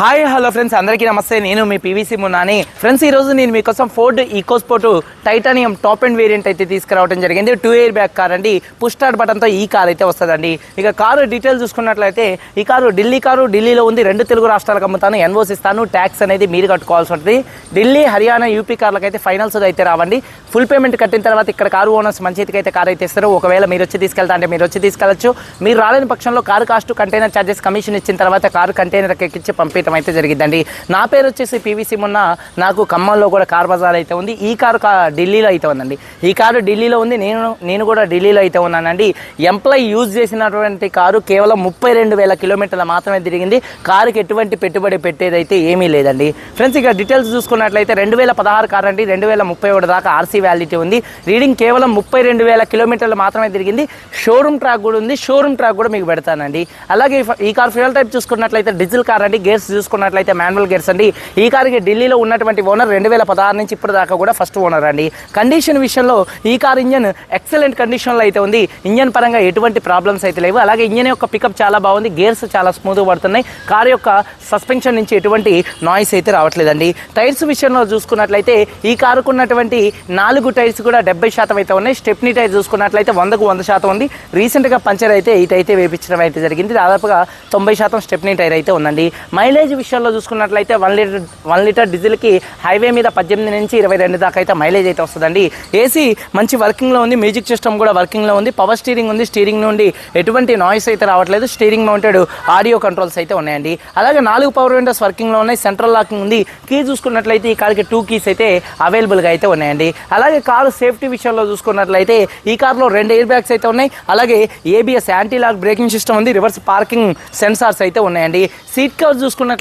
Hi hello friends అందరికీ నమస్తే. నేను మీ పీవీసీ మున్నాని ఫ్రెండ్స్ ఈ రోజు నేను మీకోసం Ford EcoSport Titanium top and variant అయితే తీసుకురావడం జరిగింది. టూ ఇయర్ బ్యాక్ కార్ అండి. పుష్ స్టార్ట్ బటన్తో ఈ కార్ అయితే వస్తుందండి. ఇక కారు డీటెయిల్స్ చూసుకున్నట్లయితే ఈ కారు ఢిల్లీ కారు ఢిల్లీలో ఉంది. రెండు తెలుగు రాష్ట్రాలకు అమ్ముతాను. ఎన్వోస్ ఇస్తాను. ట్యాక్స్ అనేది మీరు కట్టుకోవాల్సి ఉంటుంది. ఢిల్లీ హర్యానా యూపీ కార్లకు అయితే ఫైనల్స్ అయితే రావండి. ఫుల్ పేమెంట్ కట్టిన తర్వాత ఇక్కడ కారు ఓనర్స్ మంచికి అయితే కార్ అయితే ఇస్తారు. ఒకవేళ మీరు వచ్చి తీసుకెళ్తా అంటే మీరు వచ్చి తీసుకెళ్ళచ్చు. మీరు రాలేని పక్షంలో car cost container charges commission ఇచ్చిన తర్వాత కారు కంటైనర్ ఎక్కించి పంపించడం అయితే జరిగిందండి నా పేరు వచ్చేసి పీవీసీ మొన్న నాకు ఖమ్మంలో కూడా కార్ బజార్ అయితే ఉంది. ఈ కారు కా- ఢిల్లీలో అయితే ఉందండి. ఈ కారు ఢిల్లీలో ఉంది. నేను నేను కూడా ఢిల్లీలో అయితే ఉన్నానండి. ఎంప్లాయ్ యూజ్ చేసినటువంటి కారు కేవలం ముప్పై రెండు వేల కిలోమీటర్ల మాత్రమే తిరిగింది. కారుకి ఎటువంటి పెట్టుబడి పెట్టేదైతే ఏమీ లేదండి. ఫ్రెండ్స్ ఇక డీటెయిల్స్ చూసుకున్నట్లయితే రెండు వేల పదహారు కార్ అండి. రెండు వేల ముప్పై ఒకటి దాకా ఆర్సీ వ్యాలిటీ ఉంది. రీడింగ్ కేవలం ముప్పై రెండు వేల కిలోమీటర్లు మాత్రమే తిరిగింది. షోరూమ్ ట్రాక్ కూడా ఉంది. షోరూమ్ ట్రాక్ కూడా మీకు పెడతానండి. అలాగే ఈ ఈ కార్ ఫ్యూయల్ టైప్ చూసుకున్నట్లయితే డీజిల్ కార్ అండి. గేర్స్ చూసుకున్నట్లయితే మాన్యువల్ గేర్స్ అండి. ఈ కారుకి ఢిల్లీలో ఉన్నటువంటి ఓనర్ రెండు వేల పదహారు నుంచి ఇప్పుడు దాకా కూడా ఫస్ట్ ఓనర్ అండి. కండిషన్ విషయంలో ఈ కార్ ఇంజన్ ఎక్సలెంట్ కండిషన్లో అయితే ఉంది. ఇంజన్ పరంగా ఎటువంటి ప్రాబ్లమ్స్ అయితే లేవు. అలాగే ఇంజన్ యొక్క పికప్ చాలా బాగుంది. గేర్స్ చాలా స్మూత్గా పడుతున్నాయి. కార్ యొక్క సస్పెన్షన్ నుంచి ఎటువంటి నాయిస్ అయితే రావట్లేదండి. టైర్స్ విషయంలో చూసుకున్నట్లయితే ఈ కారుకు ఉన్నటువంటి నాలుగు టైర్స్ కూడా డెబ్బై శాతం అయితే ఉన్నాయి. స్టెప్నీ టైర్ చూసుకున్నట్లయితే వందకు వంద శాతం ఉంది. రీసెంట్గా పంచర్ అయితే ఇటైతే వేయించడం వేపించడం అయితే జరిగింది. దాదాపుగా తొంభై శాతం స్టెప్నీ టైర్ అయితే ఉందండి. మైలేజ్ విషయంలో చూసుకున్నట్లయితే వన్ లీటర్ వన్ లీటర్ డీజిల్కి హైవే మీద పద్దెనిమిది నుంచి ఇరవై రెండు దాకా అయితే మైలేజ్ అయితే వస్తుందండి. ఏసీ మంచి వర్కింగ్లో ఉంది మ్యూజిక్ సిస్టమ్ కూడా వర్కింగ్లో ఉంది పవర్ స్టీరింగ్ ఉంది స్టీరింగ్ నుండి ఎటువంటి నాయిస్ అయితే రావట్లేదు స్టీరింగ్ మౌంటెడ్ ఆడియో కంట్రోల్స్ అయితే ఉన్నాయండి. అలాగే నాలుగు పవర్ విండోస్ వర్కింగ్లో ఉన్నాయి సెంట్రల్ లాకింగ్ ఉంది. కీ చూసుకున్నట్లయితే ఈ కార్కి టూ కీస్ అయితే అవైలబుల్గా అయితే ఉన్నాయండి. అలాగే కారు సేఫ్టీ విషయంలో చూసుకున్నట్లయితే ఈ కార్లో రెండు ఎయిర్ బ్యాగ్స్ అయితే ఉన్నాయి. అలాగే ABS anti lock braking system ఉంది రివర్స్ పార్కింగ్ సెన్సార్స్ అయితే ఉన్నాయండి. సీట్ కవర్ చూసుకున్నట్లయితే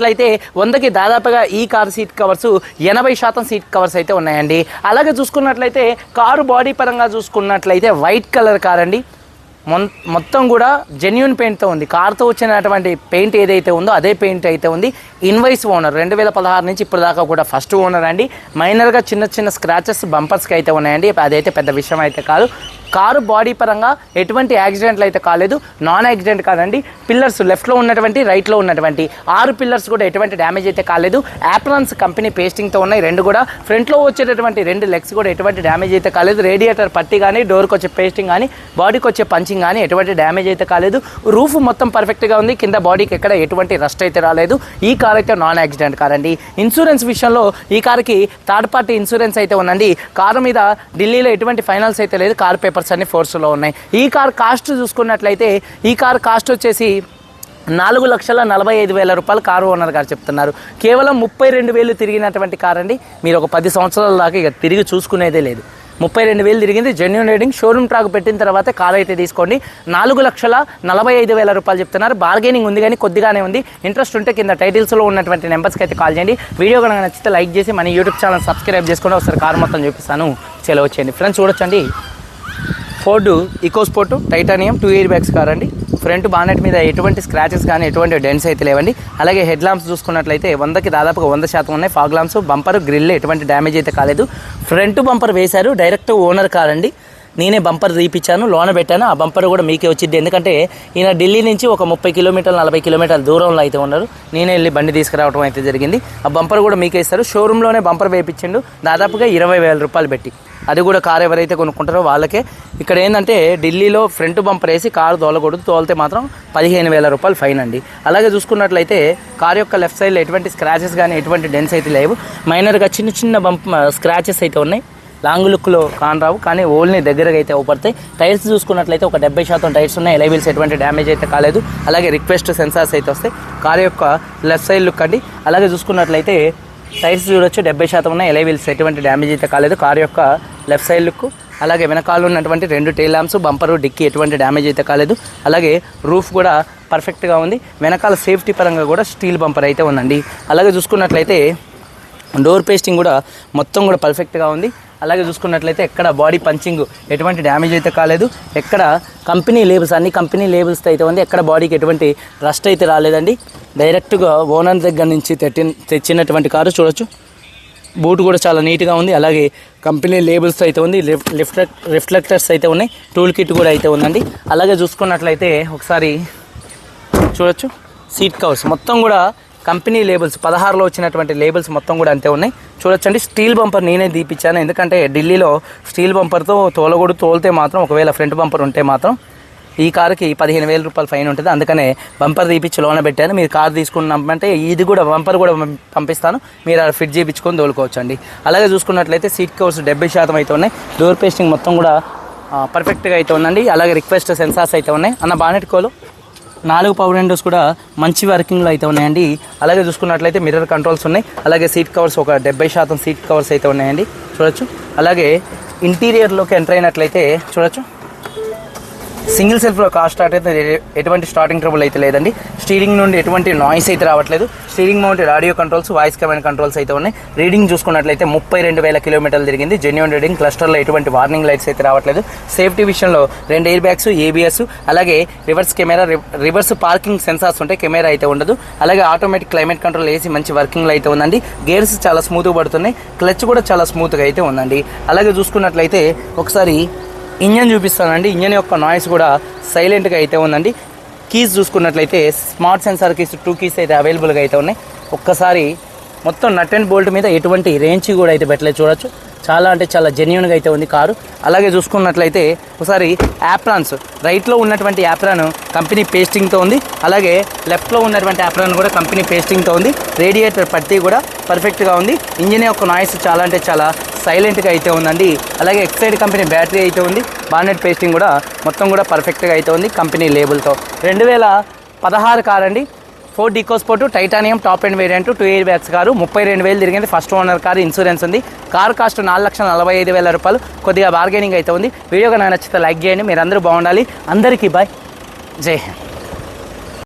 వందకి దాదాపుగా ఈ కారు సీట్ కవర్స్ ఎనభై శాతం సీట్ కవర్స్ అయితే ఉన్నాయండి. అలాగే చూసుకున్నట్లయితే కారు బాడీ పరంగా చూసుకున్నట్లయితే వైట్ కలర్ కార్ అండి మొత్తం కూడా జెన్యున్ పెయింట్తో ఉంది. కార్తో వచ్చినటువంటి పెయింట్ ఏదైతే ఉందో అదే పెయింట్ అయితే ఉంది. ఇన్వైస్ ఓనర్ రెండు వేల పదహారు నుంచి ఇప్పుడు దాకా కూడా ఫస్ట్ ఓనర్ అండి. మైనర్గా చిన్న చిన్న స్క్రాచెస్ బంపర్స్కి అయితే ఉన్నాయండి. అదైతే పెద్ద విషయం అయితే కాదు. కారు బాడీ పరంగా ఎటువంటి యాక్సిడెంట్లు అయితే కాలేదు. నాన్ యాక్సిడెంట్ కాదండి. పిల్లర్స్ లెఫ్ట్లో ఉన్నటువంటి రైట్లో ఉన్నటువంటి. ఆరు పిల్లర్స్ కూడా ఎటువంటి డ్యామేజ్ అయితే కాలేదు. యాప్రాన్స్ కంపెనీ పేస్టింగ్తో ఉన్నాయి. రెండు కూడా. ఫ్రంట్లో వచ్చేటటువంటి రెండు లెగ్స్ కూడా ఎటువంటి డ్యామేజ్ అయితే కాలేదు. రేడియేటర్ పట్టి కానీ డోర్కి వచ్చే పేస్టింగ్ కానీ బాడీకి వచ్చే పంచింగ్ కానీ ఎటువంటి డ్యామేజ్ అయితే కాలేదు. రూఫ్ మొత్తం పర్ఫెక్ట్గా ఉంది. కింద బాడీకి ఎక్కడ ఎటువంటి రస్ట్ అయితే రాలేదు. ఈ కార్ అయితే నాన్ యాక్సిడెంట్ కార్ అండి ఇన్సూరెన్స్ విషయంలో ఈ కార్కి థర్డ్ పార్టీ ఇన్సూరెన్స్ అయితే ఉందండి. కారు మీద ఢిల్లీలో ఎటువంటి ఫైనల్స్ అయితే లేదు. కార్ పేపర్స్ అన్ని ఫోర్స్లో ఉన్నాయి. ఈ కార్ కాస్ట్ చూసుకున్నట్లయితే ఈ కార్ కాస్ట్ వచ్చేసి నాలుగు లక్షల నలభై ఐదు వేల రూపాయలు కారు ఓనర్ గారు చెప్తున్నారు. కేవలం ముప్పై రెండు వేలు తిరిగినటువంటి కార్ అండి. మీరు ఒక పది సంవత్సరాల దాకా ఇక తిరిగి చూసుకునేదే లేదు. ముప్పై రెండు వేలు తిరిగింది జెన్యున్ రేటింగ్ షోరూమ్ ట్రాక్ పెట్టిన తర్వాత కార్ అయితే తీసుకోండి. నాలుగు లక్షల నలభై ఐదు వేల రూపాయలు చెప్తున్నారు. బార్గెనింగ్ ఉంది కానీ కొద్దిగానే ఉంది. ఇంట్రెస్ట్ ఉంటే కింద టైటిల్స్లో ఉన్నటువంటి నెంబర్స్కి అయితే కాల్ చేయండి. వీడియో కనుక నచ్చితే లైక్ చేసి మన యూట్యూబ్ ఛానల్ సబ్స్క్రైబ్ చేసుకుని ఒకసారి కార్ మొత్తం చూపిస్తాను. సెలవు వచ్చేయండి. ఫ్రెండ్స్ చూడొచ్చండి. Ford EcoSport Titanium two airbags car అండి ఫ్రంట్ బానెట్ మీద ఎటువంటి స్క్రాచెస్ కానీ ఎటువంటి డెన్స్ అయితే లేవండి. అలాగే హెడ్ లాంప్స్ చూసుకున్నట్లయితే వందకి దాదాపుగా వంద శాతం ఉన్నాయి. ఫాగ్ లాంప్స్ బంపర్ గ్రిల్ ఎటువంటి డ్యామేజ్ అయితే కాలేదు. ఫ్రంట్ బంపర్ వేశారు డైరెక్ట్ ఓనర్ కార్ అండి నేనే బంపర్ తీపిచ్చాను లోన పెట్టాను. ఆ బంపర్ కూడా మీకే వచ్చింది ఎందుకంటే ఈయన ఢిల్లీ నుంచి ఒక ముప్పై కిలోమీటర్లు నలభై కిలోమీటర్ల దూరంలో అయితే ఉన్నారు. నేనే వెళ్ళి బండి తీసుకురావడం అయితే జరిగింది. ఆ బంపర్ కూడా మీకే ఇస్తారు. షోరూంలోనే బంపర్ వేయించిండు దాదాపుగా ఇరవై వేల రూపాయలు పెట్టి. అది కూడా కార్ ఎవరైతే కొనుక్కుంటారో వాళ్ళకే. ఇక్కడ ఏంటంటే ఢిల్లీలో ఫ్రంట్ బంపర్ వేసి కారు తోలకూడదు. తోలితే మాత్రం పదిహేను వేల రూపాయలు ఫైన్ అండి. అలాగే చూసుకున్నట్లయితే కార్ యొక్క లెఫ్ట్ సైడ్లో ఎటువంటి స్క్రాచెస్ కానీ ఎటువంటి డెన్స్ అయితే లేవు. మైనర్గా చిన్న చిన్న బంప్ స్క్రాచెస్ అయితే ఉన్నాయి. లాంగ్ లుక్లో కానరావు కానీ ఓల్ని దగ్గరగా అయితే అవుపడతాయి. టైర్స్ చూసుకున్నట్లయితే ఒక డెబ్బై శాతం టైర్స్ ఉన్నాయి. ఎలైబిల్స్ ఎటువంటి డ్యామేజ్ అయితే కాలేదు. అలాగే రిక్వెస్ట్ సెన్సార్స్ అయితే వస్తాయి. కార్ యొక్క లెఫ్ట్ సైడ్ లుక్ అండి. అలాగే చూసుకున్నట్లయితే టైర్స్ చూడొచ్చు డెబ్బై శాతం ఉన్నాయి. ఎలైవిల్స్ ఎటువంటి డ్యామేజ్ అయితే కాలేదు. కార్ యొక్క లెఫ్ట్ సైడ్ లుక్ అలాగే వెనకాల ఉన్నటువంటి రెండు టైల్ ల్యాంప్స్ బంపరు డిక్కీ ఎటువంటి డ్యామేజ్ అయితే కాలేదు. అలాగే రూఫ్ కూడా పర్ఫెక్ట్గా ఉంది. వెనకాల సేఫ్టీ పరంగా కూడా స్టీల్ బంపర్ అయితే ఉందండి. అలాగే చూసుకున్నట్లయితే డోర్ పేస్టింగ్ కూడా మొత్తం కూడా పర్ఫెక్ట్గా ఉంది. అలాగే చూసుకున్నట్లయితే ఎక్కడ బాడీ పంచింగ్ ఎటువంటి డ్యామేజ్ అయితే కాలేదు. ఎక్కడ కంపెనీ లేబుల్స్ అన్ని కంపెనీ లేబుల్స్ అయితే ఉంది. ఎక్కడ బాడీకి ఎటువంటి రస్ట్ అయితే రాలేదండి. డైరెక్ట్గా ఓనర్ దగ్గర నుంచి తెట్టి తెచ్చినటువంటి కారు చూడొచ్చు. బూట్ కూడా చాలా నీట్గా ఉంది. అలాగే కంపెనీ లేబుల్స్ అయితే ఉంది. రిఫ్- రిఫ్లెక్ట్ రిఫ్లెక్టర్స్ అయితే ఉన్నాయి. టూల్ కిట్ కూడా అయితే ఉందండి. అలాగే చూసుకున్నట్లయితే ఒకసారి చూడొచ్చు. సీట్ కవర్స్ మొత్తం కూడా కంపెనీ లేబుల్స్ పదహారులో వచ్చినటువంటి లేబుల్స్ మొత్తం కూడా అంతే ఉన్నాయి. చూడొచ్చండి స్టీల్ బంపర్ నేనే తీపిచ్చాను ఎందుకంటే ఢిల్లీలో స్టీల్ బంపర్తో తోలగొడు తోలితే మాత్రం ఒకవేళ ఫ్రంట్ బంపర్ ఉంటే మాత్రం ఈ కారుకి పదిహేను వేల రూపాయలు ఫైన్ ఉంటుంది. అందుకనే బంపర్ తీపిచ్చి లోన పెట్టాను. మీరు కారు తీసుకున్నామంటే ఇది కూడా బంపర్ కూడా పంపిస్తాను. మీరు అలా ఫిట్ చేయించుకొని తోలుకోవచ్చు అండి అలాగే చూసుకున్నట్లయితే సీట్ కవర్స్ డెబ్బై శాతం అయితే ఉన్నాయి. డోర్ పేస్టింగ్ మొత్తం కూడా పర్ఫెక్ట్గా అయితే ఉందండి. అలాగే రిక్వెస్ట్ సెన్సార్స్ అయితే ఉన్నాయి. అన్న బానెట్ కోలు. నాలుగు పవర్ విండోస్ కూడా మంచి వర్కింగ్లో అయితే ఉన్నాయండి. అలాగే చూసుకున్నట్లయితే మిర్రర్ కంట్రోల్స్ ఉన్నాయి. అలాగే సీట్ కవర్స్ ఒక డెబ్బై శాతం సీట్ కవర్స్ అయితే ఉన్నాయండి. చూడొచ్చు. అలాగే ఇంటీరియర్లోకి ఎంటర్ అయినట్లయితే చూడొచ్చు. సింగిల్ సెల్ఫ్లో కార్ స్టార్ట్ అయితే ఎటువంటి స్టార్టింగ్ ట్రబుల్ అయితే లేదండి. స్టీరింగ్ నుండి ఎటువంటి నాయిస్ అయితే రావట్లేదు. Steering mounted audio controls voice command controls అయితే ఉన్నాయి. రీడింగ్ చూసుకున్నట్లయితే ముప్పై రెండు వేల కిలోమీటర్లు తిరిగింది. జెన్యున్ రీడింగ్ క్లస్టర్లో ఎటువంటి వార్నింగ్ లైట్స్ అయితే రావట్లేదు. సేఫ్టీ విషయంలో రెండు ఎయిర్ బ్యాగ్స్ ఏబిఎస్ అలాగే reverse camera reverse parking sensors ఉంటాయి కెమెరా అయితే ఉండదు. అలాగే ఆటోమేటిక్ క్లైమేట్ కంట్రోల్ ఏసీ మంచి వర్కింగ్లో అయితే ఉందండి. గేర్స్ చాలా స్మూత్గా పడుతున్నాయి. క్లచ్ కూడా చాలా స్మూత్గా అయితే ఉందండి. అలాగే చూసుకున్నట్లయితే ఒకసారి ఇంజన్ చూపిస్తానండి ఇంజన్ యొక్క నాయిస్ కూడా సైలెంట్గా అయితే ఉందండి. కీస్ చూసుకున్నట్లయితే smart sensor keys two keys అయితే అవైలబుల్గా అయితే ఉన్నాయి. ఒక్కసారి మొత్తం నట్ అండ్ బోల్ట్ మీద ఎటువంటి రేంజ్ కూడా అయితే పెట్టలేదు చూడొచ్చు. చాలా అంటే చాలా జెన్యున్గా అయితే ఉంది కారు. అలాగే చూసుకున్నట్లయితే ఒకసారి యాప్రాన్స్ రైట్లో ఉన్నటువంటి యాప్రాన్ కంపెనీ పేస్టింగ్తో ఉంది. అలాగే లెఫ్ట్లో ఉన్నటువంటి యాప్రాన్ కూడా కంపెనీ పేస్టింగ్తో ఉంది. రేడియేటర్ పట్టి కూడా పర్ఫెక్ట్గా ఉంది. ఇంజిన్ యొక్క నాయిస్ చాలా అంటే చాలా సైలెంట్గా అయితే ఉందండి. అలాగే ఎక్సైడ్ కంపెనీ బ్యాటరీ అయితే ఉంది. బానెట్ పేస్టింగ్ కూడా మొత్తం కూడా పర్ఫెక్ట్గా అయితే ఉంది కంపెనీ లేబుల్తో. రెండు వేల పదహారు కార్ అండి Ford EcoSport Titanium top and variant two airbags car ముప్పై రెండు వేలు తిరిగింది. ఫస్ట్ ఓనర్ కారు ఇన్సూరెన్స్ ఉంది. కార్ కాస్ట్ నాలుగు లక్షల నలభై ఐదు వేల రూపాయలు. కొద్దిగా బార్గెనింగ్ అయితే ఉంది. వీడియోగా నాకు నచ్చితే లైక్ చేయండి. మీరు అందరూ బాగుండాలి. అందరికీ బాయ్. జై హింద్.